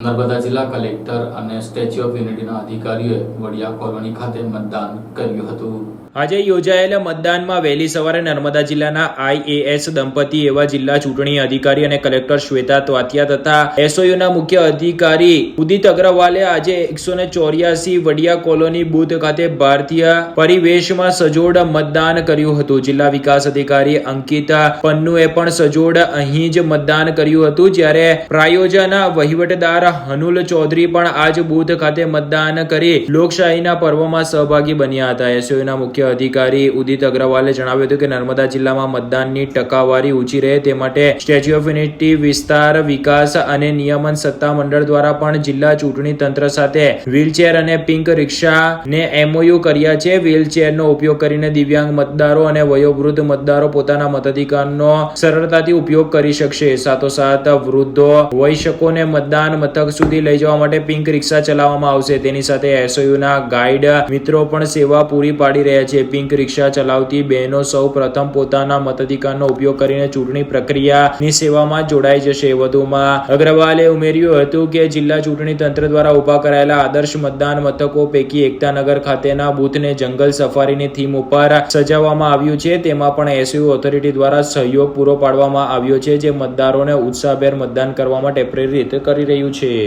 નર્મદા જિલ્લા કલેક્ટર અને statue of યુનિટીના અધિકારીઓએ વડિયા કોલોની ખાતે મતદાન કર્યું હતું. આજે યોજાયેલા મતદાનમાં વહેલી સવારે નર્મદા જિલ્લાના આઈએએસ દંપતી એવા જિલ્લા ચૂંટણી અધિકારી અને કલેક્ટર શ્વેતા ત્વાતિયા તથા એસઓયુના મુખ્ય અધિકારી ઉદિત અગ્રવાલે આજે એકસો ચોર્યાસી વડિયા કોલોની બુથ ખાતે ભારતીય પરિવેશમાં સજોડ મતદાન કર્યું હતું. જિલ્લા વિકાસ અધિકારી અંકિતા પન્નુએ પણ સજોડ અહીં જ મતદાન કર્યું હતું, જ્યારે પ્રાયોજન વહીવટદાર હનુલ ચૌધરી પણ આજ બુથ ખાતે મતદાન કરી લોકશાહીના પર્વમાં સહભાગી બન્યા હતા. એસઓના મુખ્ય અધિકારી ઉદિત અગ્રવાલે જણાવ્યું હતું કે નર્મદા જિલ્લામાં મતદાનની ટકાવારી ઊંચી રહે તે માટે સ્ટેચ્યુ ઓફ યુનિટી, વિસ્તાર, વિકાસ અને નિયમન સત્તા દ્વારા પણ જિલ્લા ચૂંટણી તંત્ર સાથે વ્હીલચેર અને પિંક રિક્ષાને એમઓયુ કર્યા છે. વ્હીલચેરનો ઉપયોગ કરીને દિવ્યાંગ મતદારો અને વયોવૃદ્ધ મતદારો પોતાના મતાધિકારનો સરળતાથી ઉપયોગ કરી શકશે. સાથોસાથ વૃદ્ધો વયસ્કોને મતદાન મથક સુધી લઈ જવા માટે પિંક રિક્ષા ચલાવવામાં આવશે. તેની સાથે એસઓયુના ગાઈડ મિત્રો પણ સેવા પૂરી પાડી રહ્યા છે. પિંક રિક્ષા ચલાવતી બહેનો સૌ પ્રથમ પોતાના મતાધિકારનો ઉપયોગ કરીને ચૂંટણી પ્રક્રિયાની સેવામાં જોડાઈ જશે. વધુમાં અગ્રવાલે ઉમેર્યું હતું કે જિલ્લા ચૂંટણી તંત્ર દ્વારા ઊભા કરાયેલા આદર્શ મતદાન મથકો પૈકી એકતાનગર ખાતેના બૂથને જંગલ સફારીની થીમ ઉપર સજાવવામાં આવ્યું છે. તેમાં પણ એસયુ ઓથોરિટી દ્વારા સહયોગ પૂરો પાડવામાં આવ્યો છે, જે મતદારોને ઉત્સાહભેર મતદાન કરવા માટે પ્રેરિત કરી રહ્યું છે. noche